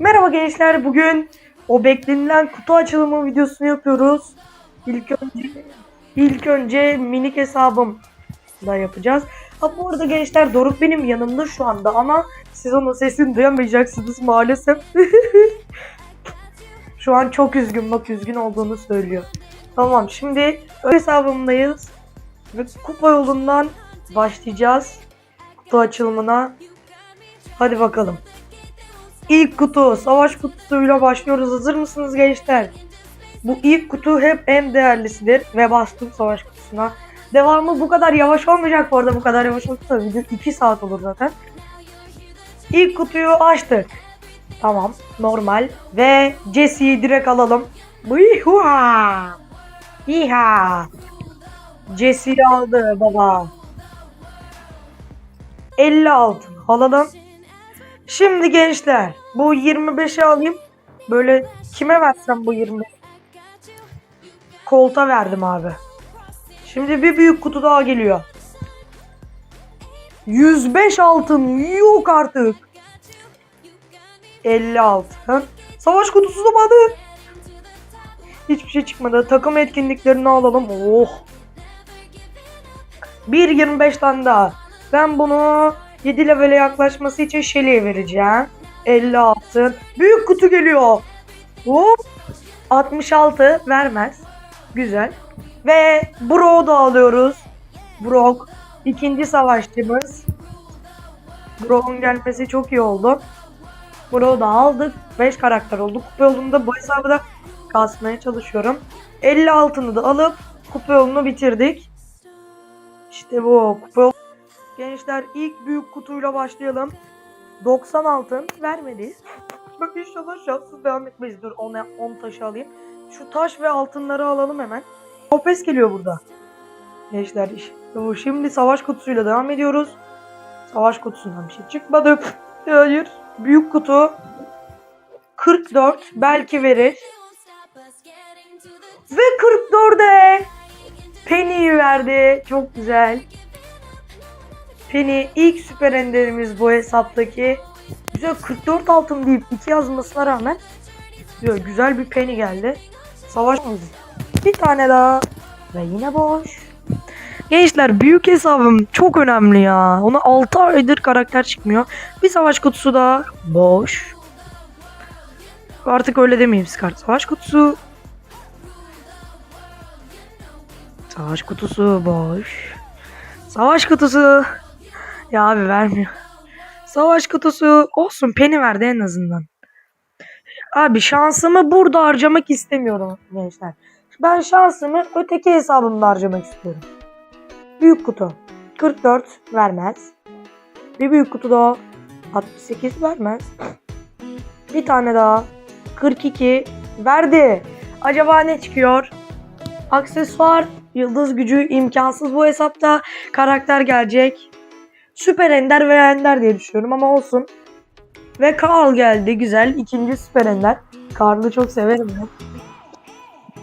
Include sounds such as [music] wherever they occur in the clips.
Merhaba gençler bugün o beklenilen kutu açılımı videosunu yapıyoruz. İlk önce ilk önce minik hesabım da yapacağız. Ha bu arada gençler Doruk benim yanımda şu anda ama siz onun sesini duyamayacaksınız maalesef. [laughs] şu an çok üzgün bak üzgün olduğunu söylüyor. Tamam şimdi hesabımdayız ve kupa yolundan başlayacağız kutu açılımına. Hadi bakalım. İlk kutu, savaş kutusuyla başlıyoruz. Hazır mısınız gençler? Bu ilk kutu hep en değerlisidir ve bastım savaş kutusuna. Devamı bu kadar yavaş olmayacak bu arada bu kadar yavaş olursa video 2 saat olur zaten. İlk kutuyu açtık. Tamam, normal. Ve Jesse'yi direkt alalım. Bıyhuha! Hiha! Jesse'yi aldı baba. 50 altın alalım. Şimdi gençler bu 25'i alayım. Böyle kime versem bu 20? Kolta verdim abi. Şimdi bir büyük kutu daha geliyor. 105 altın yok artık. 50 altın. Savaş kutusu da bana. Hiçbir şey çıkmadı. Takım etkinliklerini alalım. Oh. 1.25 tane daha. Ben bunu 7 levele yaklaşması için Shelly'e vereceğim. 50 altın. Büyük kutu geliyor. Hop. 66 vermez. Güzel. Ve Brock'u da alıyoruz. Brock. ikinci savaşçımız. Brock'un gelmesi çok iyi oldu. Brock'u da aldık. 5 karakter oldu. Kupa yolunda bu hesabı da kasmaya çalışıyorum. 50 altını da alıp kupa yolunu bitirdik. İşte bu kupa. Gençler ilk büyük kutuyla başlayalım. 90 altın vermedi. Bak inşallah şanssız devam etmeyiz. Dur 10, 10 taşı alayım. Şu taş ve altınları alalım hemen. Topes geliyor burada. Gençler. Şimdi savaş kutusuyla devam ediyoruz. Savaş kutusundan bir şey çıkmadı. Hayır. Büyük kutu. 44 belki verir. Ve 44'e Penny'yi verdi. Çok güzel. Penny ilk süper enderimiz bu hesaptaki. Güzel 44 altın deyip 2 yazmasına rağmen güzel, güzel bir Penny geldi. Savaş Bir tane daha. Ve yine boş. Gençler büyük hesabım çok önemli ya. Ona 6 aydır karakter çıkmıyor. Bir savaş kutusu da boş. Artık öyle demeyeyim Scar. Savaş kutusu. Savaş kutusu boş. Savaş kutusu. Ya abi vermiyor. Savaş kutusu olsun Penny verdi en azından. Abi şansımı burada harcamak istemiyorum gençler. Ben şansımı öteki hesabımda harcamak istiyorum. Büyük kutu. 44 vermez. Bir büyük kutu daha. 68 vermez. Bir tane daha. 42 verdi. Acaba ne çıkıyor? Aksesuar, yıldız gücü imkansız bu hesapta. Karakter gelecek. Süper Ender veya Ender diye düşünüyorum ama olsun. Ve Karl geldi. Güzel. İkinci Süper Ender. Karl'ı çok severim ben.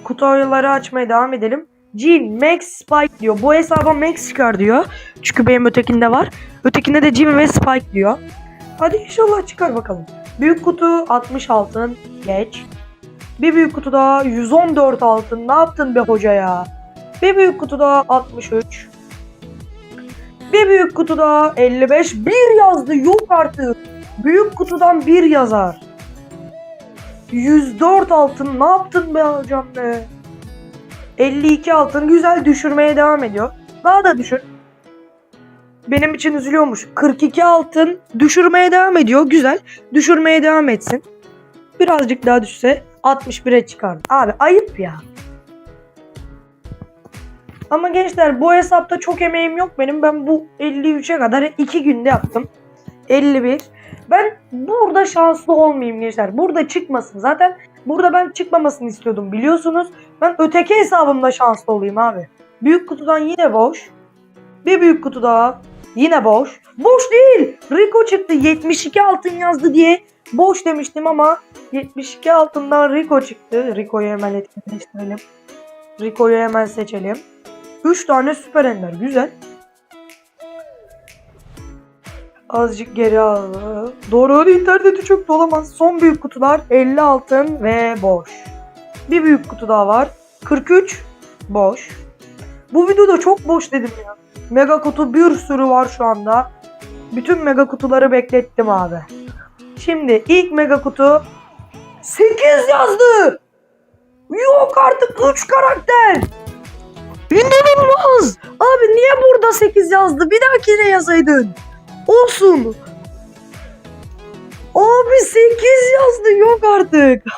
Kutu oyunları açmaya devam edelim. Jean, Max, Spike diyor. Bu hesaba Max çıkar diyor. Çünkü benim ötekinde var. Ötekinde de Jim ve Spike diyor. Hadi inşallah çıkar bakalım. Büyük kutu 60 altın. Geç. Bir büyük kutu daha 114 altın. Ne yaptın be hoca ya? Bir büyük kutu daha 63. Bir büyük kutu daha 55. Bir yazdı. Yok artık. Büyük kutudan bir yazar. 104 altın. Ne yaptın be hocam be? 52 altın. Güzel düşürmeye devam ediyor. Daha da düşür. Benim için üzülüyormuş. 42 altın düşürmeye devam ediyor. Güzel. Düşürmeye devam etsin. Birazcık daha düşse 61'e çıkar. Abi ayıp ya. Ama gençler bu hesapta çok emeğim yok benim. Ben bu 53'e kadar 2 günde yaptım. 51. Ben burada şanslı olmayayım gençler. Burada çıkmasın. Zaten burada ben çıkmamasını istiyordum biliyorsunuz. Ben öteki hesabımda şanslı olayım abi. Büyük kutudan yine boş. Bir büyük kutu daha. Yine boş. Boş değil. Rico çıktı. 72 altın yazdı diye boş demiştim ama 72 altından Rico çıktı. Rico'yu hemen etkinleştirelim. Rico'yu hemen seçelim. 3 tane süper ender. Güzel. Azıcık geri al. Doğru interneti çok dolamaz. Son büyük kutular 50 altın ve boş. Bir büyük kutu daha var. 43 boş. Bu videoda çok boş dedim ya. Mega kutu bir sürü var şu anda. Bütün mega kutuları beklettim abi. Şimdi ilk mega kutu 8 yazdı. Yok artık 3 karakter. İnanılmaz. Abi niye burada 8 yazdı? Bir dahakine yazaydın. Olsun. Abi 8 yazdı yok artık. [laughs]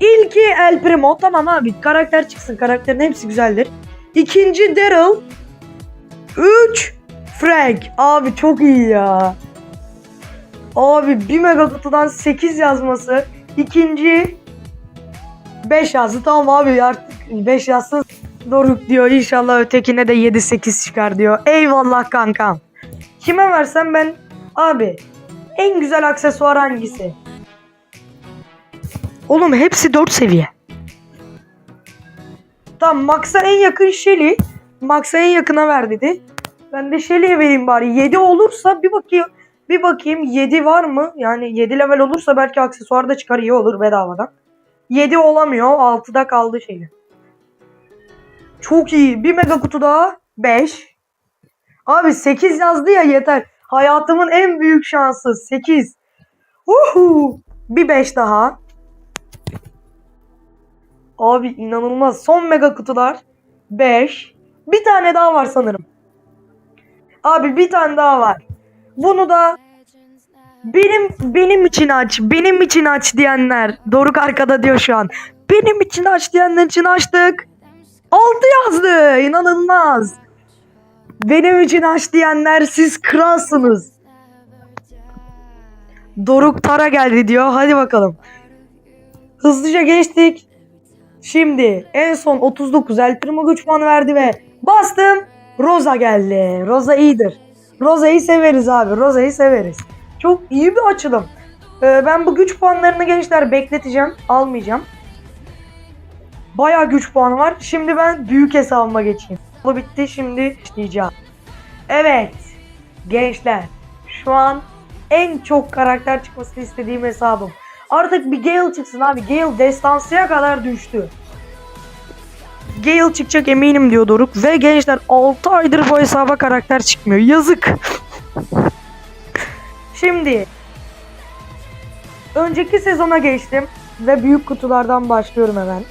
İlki El Primo. Tamam abi karakter çıksın. Karakterin hepsi güzeldir. İkinci Daryl. 3 Frank. Abi çok iyi ya. Abi bir mega kutudan 8 yazması. İkinci 5 yazdı. Tamam abi artık 5 yazsın. Doruk diyor inşallah ötekine de 7-8 çıkar diyor. Eyvallah kankam. Kime versem ben abi en güzel aksesuar hangisi? Oğlum hepsi 4 seviye. Tamam Max'a en yakın Shelly. Max'a en yakına ver dedi. Ben de Shelly'e vereyim bari. 7 olursa bir bakayım. Bir bakayım 7 var mı? Yani 7 level olursa belki aksesuar da çıkar iyi olur bedavadan. 7 olamıyor. 6'da kaldı Shelly. Çok iyi. Bir mega kutu daha. 5. Abi 8 yazdı ya yeter. Hayatımın en büyük şansı 8. Uhu. Bir 5 daha. Abi inanılmaz. Son mega kutular 5. Bir tane daha var sanırım. Abi bir tane daha var. Bunu da benim benim için aç, benim için aç diyenler. Doruk arkada diyor şu an. Benim için aç diyenler için açtık. 6 yazdı. İnanılmaz. Benim için aç diyenler siz kralsınız. Doruk Tara geldi diyor. Hadi bakalım. Hızlıca geçtik. Şimdi en son 39 El Primo güç puanı verdi ve bastım. Rosa geldi. Rosa iyidir. Rosa'yı severiz abi. Rosa'yı severiz. Çok iyi bir açılım. Ee, ben bu güç puanlarını gençler bekleteceğim. Almayacağım. Bayağı güç puanı var. Şimdi ben büyük hesabıma geçeyim. Bu bitti. Şimdi işleyeceğim. Evet. Gençler. Şu an en çok karakter çıkmasını istediğim hesabım. Artık bir Gale çıksın abi. Gale destansıya kadar düştü. Gale çıkacak eminim diyor Doruk. Ve gençler 6 aydır bu hesaba karakter çıkmıyor. Yazık. Şimdi önceki sezona geçtim ve büyük kutulardan başlıyorum hemen.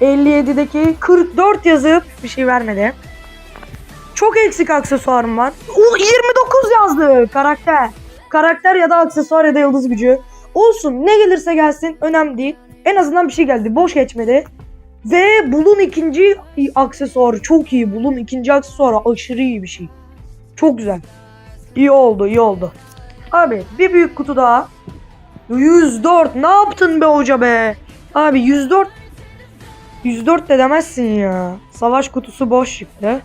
57'deki 44 yazıp bir şey vermedi. Çok eksik aksesuarım var. O 29 yazdı karakter. Karakter ya da aksesuar ya da yıldız gücü. Olsun ne gelirse gelsin önemli değil. En azından bir şey geldi. Boş geçmedi. Ve Bulun ikinci aksesuarı çok iyi. Bulun ikinci aksesuarı aşırı iyi bir şey. Çok güzel. İyi oldu iyi oldu. Abi bir büyük kutu daha. 104 ne yaptın be hoca be? Abi 104 104 de demezsin ya. Savaş kutusu boş çıktı.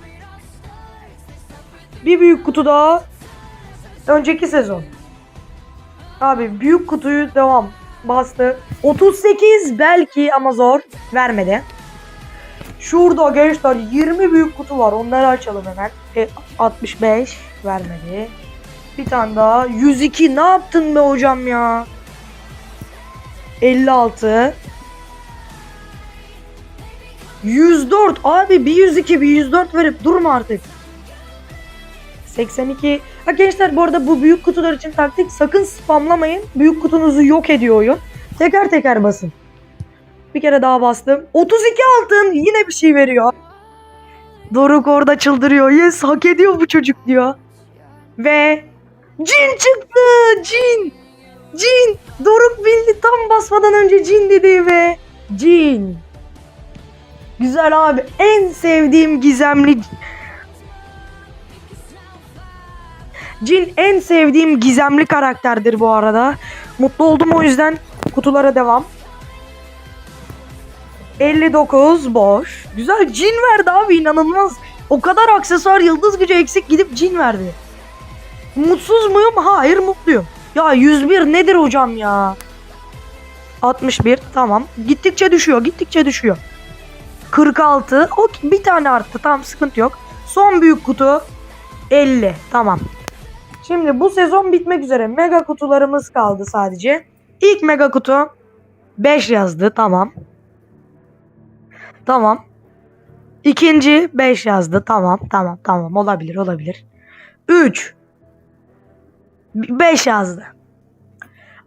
Bir büyük kutu daha. Önceki sezon. Abi büyük kutuyu devam. Bastı. 38 belki ama zor. Vermedi. Şurada gençler 20 büyük kutu var. Onları açalım hemen. E, 65 vermedi. Bir tane daha. 102 ne yaptın be hocam ya? 56 104 abi bir 102 bir 104 verip durma artık. 82 Ha gençler bu arada bu büyük kutular için taktik sakın spamlamayın. Büyük kutunuzu yok ediyor oyun. Teker teker basın. Bir kere daha bastım. 32 altın yine bir şey veriyor. Doruk orada çıldırıyor. Yes hak ediyor bu çocuk diyor. Ve cin çıktı cin. Cin. Doruk bildi tam basmadan önce cin dedi ve cin. Güzel abi. En sevdiğim gizemli Cin en sevdiğim gizemli karakterdir bu arada. Mutlu oldum o yüzden kutulara devam. 59 boş. Güzel cin verdi abi inanılmaz. O kadar aksesuar yıldız gücü eksik gidip cin verdi. Mutsuz muyum? Hayır mutluyum. Ya 101 nedir hocam ya? 61 tamam. Gittikçe düşüyor gittikçe düşüyor. 46 o bir tane arttı tamam sıkıntı yok. Son büyük kutu 50 tamam. Şimdi bu sezon bitmek üzere. Mega kutularımız kaldı sadece. İlk mega kutu 5 yazdı. Tamam. Tamam. İkinci 5 yazdı. Tamam. Tamam. Tamam. Olabilir. Olabilir. 3 5 yazdı.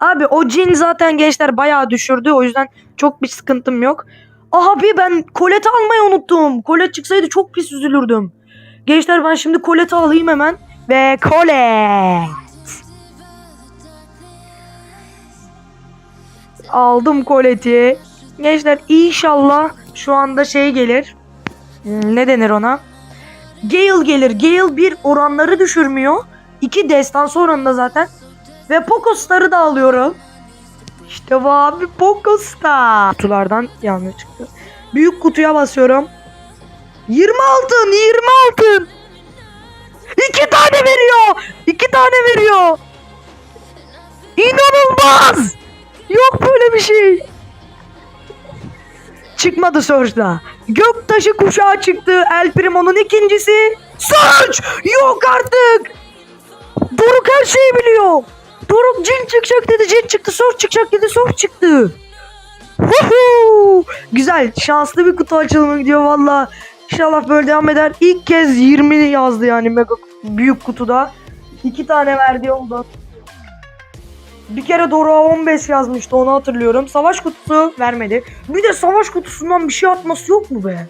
Abi o cin zaten gençler bayağı düşürdü. O yüzden çok bir sıkıntım yok. Abi ben kolet almayı unuttum. Kolet çıksaydı çok pis üzülürdüm. Gençler ben şimdi koleti alayım hemen. Ve kolet. Aldım koleti. Gençler inşallah şu anda şey gelir. Hmm, Ne denir ona? Gale gelir. Gale bir oranları düşürmüyor. İki destansı oranında zaten. Ve Pokostar'ı da alıyorum. İşte bu abi Pokostar. Kutulardan yanlış çıktı. Büyük kutuya basıyorum. 20 altın 20 altın. İki tane veriyor. İki tane veriyor. İnanılmaz. Yok böyle bir şey. Çıkmadı Surge'da. Göktaşı kuşağı çıktı. El Primo'nun ikincisi. Surge! Yok artık. Doruk her şeyi biliyor. Doruk cin çıkacak dedi. Cin çıktı. Surge çıkacak dedi. Surge çıktı. Woohoo! Güzel. Şanslı bir kutu açılımı gidiyor valla. İnşallah böyle devam eder. İlk kez 20 yazdı yani mega büyük kutuda. İki tane verdi oldu. Bir kere Doruk'a 15 yazmıştı onu hatırlıyorum. Savaş kutusu vermedi. Bir de savaş kutusundan bir şey atması yok mu be?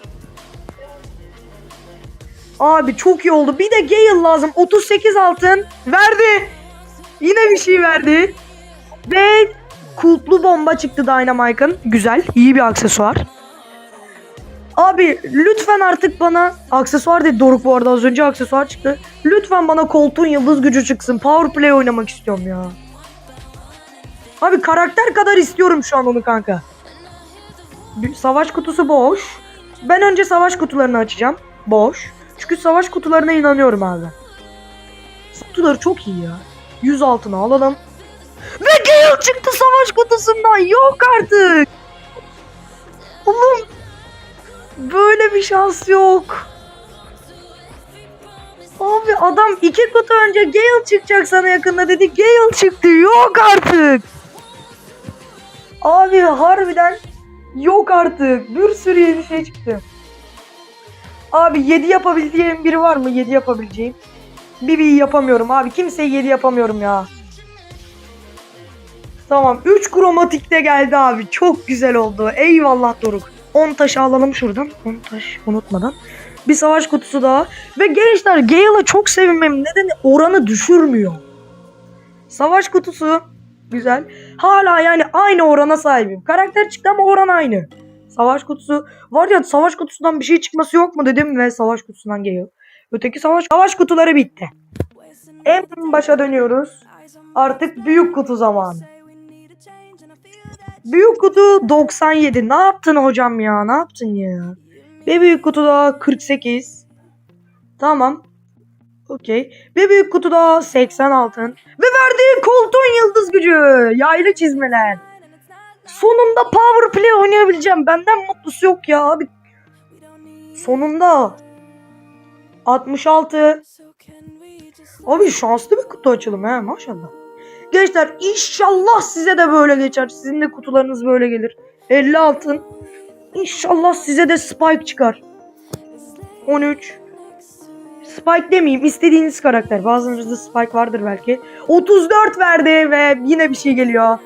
Abi çok iyi oldu. Bir de Gale lazım. 38 altın. Verdi. Yine bir şey verdi. Ve kulplu bomba çıktı Dynamike'ın. Güzel. iyi bir aksesuar. Abi lütfen artık bana aksesuar dedi Doruk bu arada az önce aksesuar çıktı. Lütfen bana koltuğun yıldız gücü çıksın. Power play oynamak istiyorum ya. Abi karakter kadar istiyorum şu an onu kanka. Savaş kutusu boş. Ben önce savaş kutularını açacağım. Boş. Çünkü savaş kutularına inanıyorum abi. Kutuları çok iyi ya. 100 altına alalım. Ve Gale çıktı savaş kutusundan. Yok artık. Oğlum. Böyle bir şans yok. Abi adam iki kutu önce Gale çıkacak sana yakında dedi. Gale çıktı. Yok artık. Abi harbiden yok artık. Bir sürü yeni şey çıktı. Abi 7 yapabildiğim biri var mı? 7 yapabileceğim. Bibi'yi yapamıyorum abi. Kimseyi 7 yapamıyorum ya. Tamam 3 kromatik de geldi abi. Çok güzel oldu. Eyvallah Doruk. 10 taşı alalım şuradan. 10 taş unutmadan. Bir savaş kutusu daha. Ve gençler Gale'a çok sevinmem. Nedeni oranı düşürmüyor. Savaş kutusu. Güzel. Hala yani aynı orana sahibim. Karakter çıktı ama oran aynı. Savaş kutusu. Var ya savaş kutusundan bir şey çıkması yok mu dedim ve savaş kutusundan geliyor. Öteki savaş savaş kutuları bitti. En başa dönüyoruz. Artık büyük kutu zamanı. Büyük kutu 97. Ne yaptın hocam ya? Ne yaptın ya? Ve büyük kutuda 48. Tamam. Okey. Ve büyük kutuda 80 altın. Ve verdiği koltuğun yıldız gücü. Yaylı çizmeler. Sonunda power play oynayabileceğim. Benden mutlusu yok ya abi. Sonunda. 66. Abi şanslı bir kutu açılımı he maşallah. Gençler inşallah size de böyle geçer. Sizin de kutularınız böyle gelir. 50 altın. İnşallah size de Spike çıkar. 13. Spike demeyeyim istediğiniz karakter. Bazılarınızda Spike vardır belki. 34 verdi ve yine bir şey geliyor.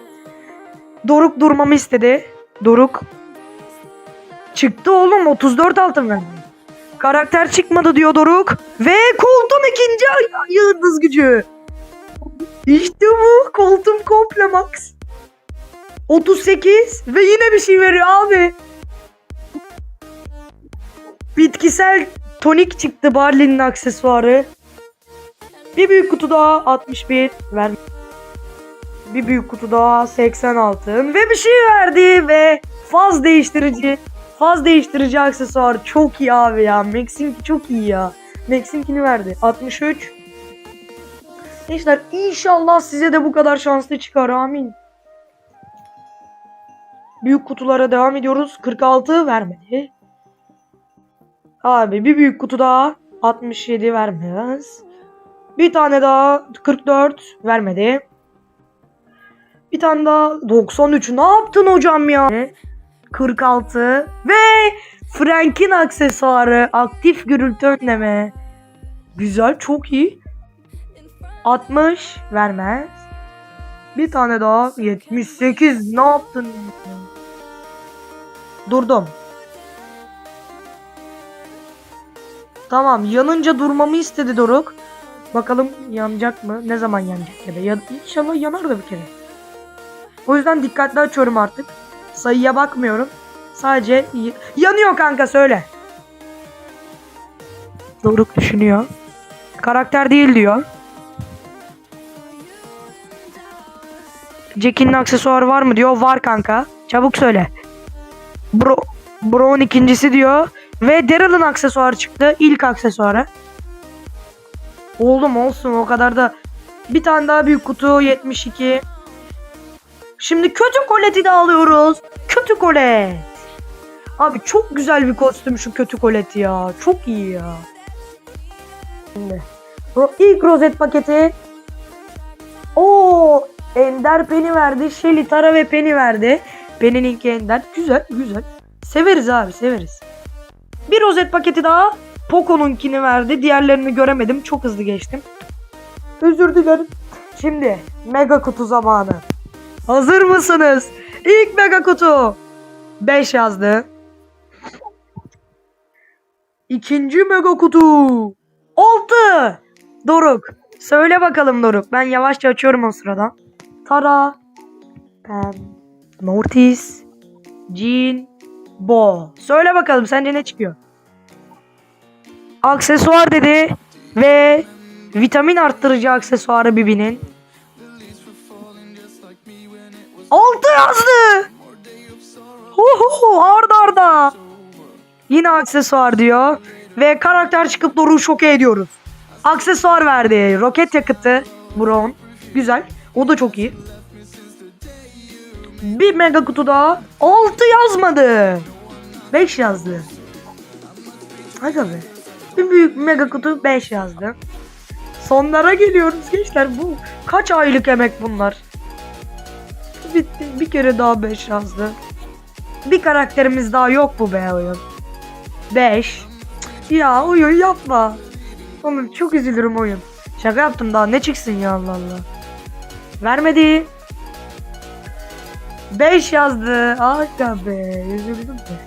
Doruk durmamı istedi. Doruk. Çıktı oğlum 34 altın verdi. Karakter çıkmadı diyor Doruk. Ve koltuğun ikinci yıldız gücü. İşte bu. Koltuğum komple max. 38 ve yine bir şey veriyor abi. Bitkisel tonik çıktı Barley'nin aksesuarı. Bir büyük kutu daha 61 ver. Bir büyük kutu daha 80 altın ve bir şey verdi ve faz değiştirici. Faz değiştirici aksesuar çok iyi abi ya. Max'inki çok iyi ya. Max'inkini verdi. 63. Gençler inşallah size de bu kadar şanslı çıkar amin. Büyük kutulara devam ediyoruz. 46 vermedi. Abi bir büyük kutu daha 67 vermez. Bir tane daha 44 vermedi. Bir tane daha 93. Ne yaptın hocam ya? 46 ve Frank'in aksesuarı aktif gürültü önleme. Güzel çok iyi. 60 vermez. Bir tane daha 78 ne yaptın? Durdum. Tamam yanınca durmamı istedi Doruk. Bakalım yanacak mı? Ne zaman yanacak ya inşallah yanar da bir kere. O yüzden dikkatli açıyorum artık. Sayıya bakmıyorum. Sadece yanıyor kanka söyle. Doruk düşünüyor. Karakter değil diyor. Jack'in aksesuarı var mı diyor. Var kanka. Çabuk söyle. Bro Bro'nun ikincisi diyor. Ve Daryl'ın aksesuarı çıktı. İlk aksesuarı. Oğlum olsun o kadar da. Bir tane daha büyük kutu 72. Şimdi kötü koleti de alıyoruz. Kötü kolet. Abi çok güzel bir kostüm şu kötü kolet ya. Çok iyi ya. Şimdi. İlk rozet paketi. Oo, Ender Penny verdi. Shelly, Tara ve Penny verdi. Penny'ninki Ender. Güzel, güzel. Severiz abi, severiz. Bir rozet paketi daha. Poco'nunkini verdi. Diğerlerini göremedim. Çok hızlı geçtim. Özür dilerim. Şimdi mega kutu zamanı. Hazır mısınız? İlk mega kutu. 5 yazdı. İkinci mega kutu. 6. Doruk. Söyle bakalım Doruk. Ben yavaşça açıyorum o sırada. Tara. Pam. Mortis. Jean. Bo. Söyle bakalım sence ne çıkıyor? Aksesuar dedi. Ve vitamin arttırıcı aksesuarı Bibi'nin. 6 yazdı. Huhu arda arda. Yine aksesuar diyor. Ve karakter çıkıp Doruk'u şoke ediyoruz. Aksesuar verdi. Roket yakıtı. Brown. Güzel. O da çok iyi. Bir mega kutu daha. 6 yazmadı. 5 yazdı. Aga be. Bir büyük mega kutu 5 yazdı. Sonlara geliyoruz gençler. Bu kaç aylık emek bunlar? Bitti. Bir kere daha 5 yazdı. Bir karakterimiz daha yok bu be oyun. 5. Ya oyun yapma. Oğlum çok üzülürüm oyun. Şaka yaptım daha ne çıksın ya Allah Allah. Vermedi. 5 yazdı. Aga be üzüldüm de.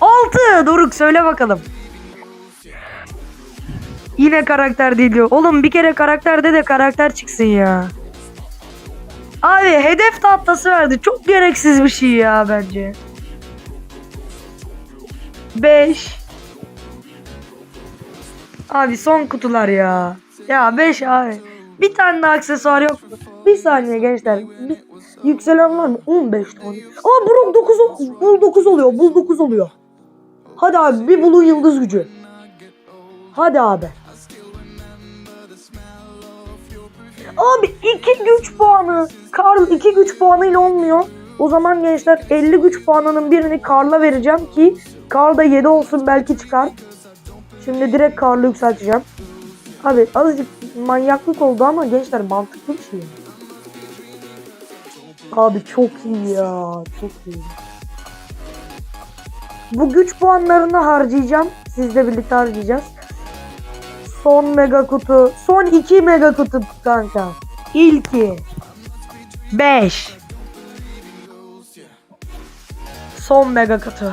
6 Doruk söyle bakalım. Yine karakter değil diyor. Oğlum bir kere karakterde de karakter çıksın ya. Abi hedef tahtası verdi. Çok gereksiz bir şey ya bence. 5 Abi son kutular ya. Ya 5 abi. Bir tane daha aksesuar yok? Bir saniye gençler. Bir, yükselen var mı? 15 tane. Aa Brock 9, ol- Bull 9 oluyor. Bull 9 oluyor. Hadi abi bir Bull'un yıldız gücü. Hadi abi. Abi 2 güç puanı. Karl 2 güç puanıyla olmuyor. O zaman gençler 50 güç puanının birini Karl'a vereceğim ki Karl da 7 olsun belki çıkar. Şimdi direkt Karl'ı yükselteceğim. Abi azıcık manyaklık oldu ama gençler mantıklı bir şey. Abi çok iyi ya. Çok iyi. Bu güç puanlarını harcayacağım. Sizle birlikte harcayacağız. Son mega kutu. Son iki mega kutu kanka. İlki. 5. Son mega kutu.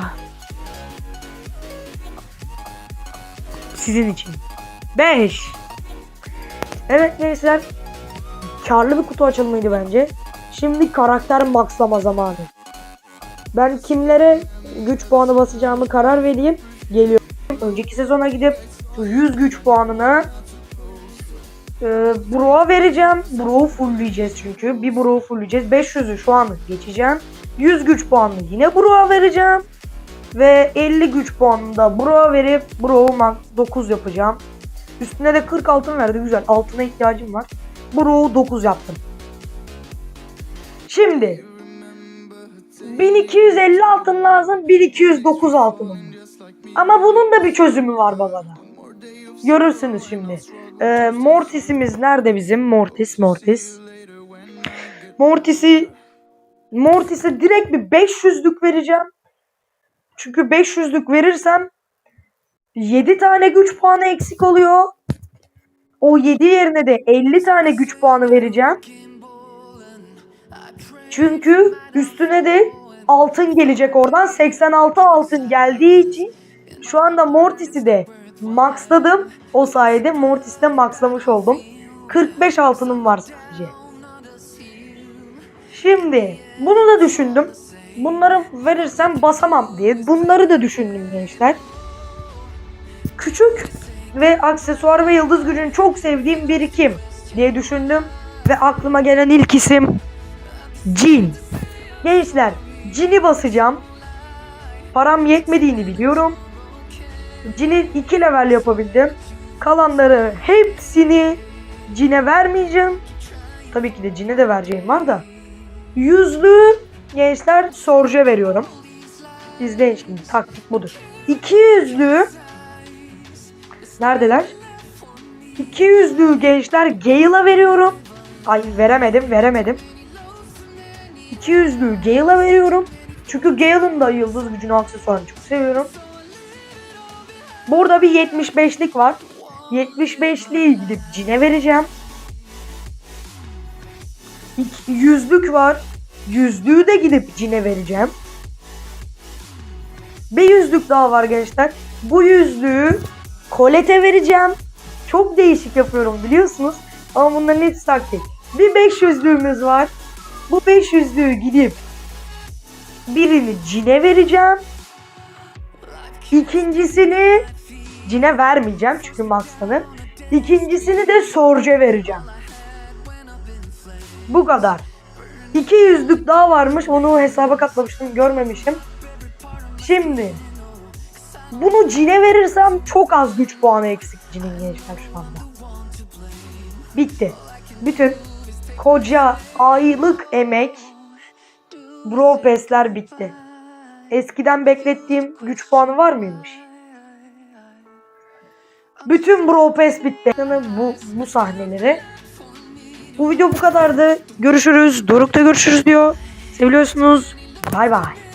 Sizin için. 5. Evet gençler. Karlı bir kutu açılımıydı bence. Şimdi karakter maxlama zamanı. Ben kimlere güç puanı basacağımı karar vereyim. Geliyorum. Önceki sezona gidip 100 güç puanını e, Bro'a vereceğim. Bro'u fullleyeceğiz çünkü. Bir Bro'u fullleyeceğiz. 500'ü şu an geçeceğim. 100 güç puanını yine Bro'a vereceğim. Ve 50 güç puanını da Bro'a verip Bro'u max 9 yapacağım. Üstüne de 40 altın verdi. Güzel. Altına ihtiyacım var. Bro'u 9 yaptım. Şimdi 1250 altın lazım. 1209 altın. Ama bunun da bir çözümü var babada. Görürsünüz şimdi. Ee, Mortis'imiz nerede bizim? Mortis, Mortis. Mortis'i Mortis'e direkt bir 500'lük vereceğim. Çünkü 500'lük verirsem 7 tane güç puanı eksik oluyor. O 7 yerine de 50 tane güç puanı vereceğim. Çünkü üstüne de altın gelecek oradan. 86 altın geldiği için şu anda Mortis'i de maxladım. O sayede Mortis'i de maxlamış oldum. 45 altınım var sadece. Şimdi bunu da düşündüm. Bunları verirsem basamam diye. Bunları da düşündüm gençler. Küçük ve aksesuar ve yıldız gücünü çok sevdiğim birikim diye düşündüm. Ve aklıma gelen ilk isim Cin. Gençler Cin'i basacağım. Param yetmediğini biliyorum. Cin'i 2 level yapabildim. Kalanları hepsini Cin'e vermeyeceğim. Tabii ki de Cin'e de vereceğim var da. Yüzlü gençler Sorge veriyorum. İzleyin şimdi taktik budur. 200'lü Neredeler? 200'lü gençler Gale'a veriyorum. Ay veremedim veremedim. 200'lü Gale'a veriyorum. Çünkü Gale'ın da yıldız gücünü aksesuarını çok seviyorum. Burada bir 75'lik var. 75'liği gidip Cin'e vereceğim. Yüzlük var. Yüzlüğü de gidip Cin'e vereceğim. Bir yüzlük daha var gençler. Bu yüzlüğü Colette'e vereceğim. Çok değişik yapıyorum biliyorsunuz. Ama bunların hepsi taktik. Bir 500'lüğümüz var. Bu 500'lüğü gidip birini Cin'e vereceğim. İkincisini Cin'e vermeyeceğim çünkü Max'tanın. İkincisini de Sorge vereceğim. Bu kadar. 200'lük daha varmış. Onu hesaba katlamıştım. Görmemişim. Şimdi bunu Cin'e verirsem çok az güç puanı eksik Cin'in gençler şu anda. Bitti. Bütün koca aylık emek Bro Pass'ler bitti. Eskiden beklettiğim güç puanı var mıymış? Bütün Bro Pass bitti. Bu, bu sahneleri. Bu video bu kadardı. Görüşürüz. Doruk'ta görüşürüz diyor. Seviyorsunuz. Bay bay.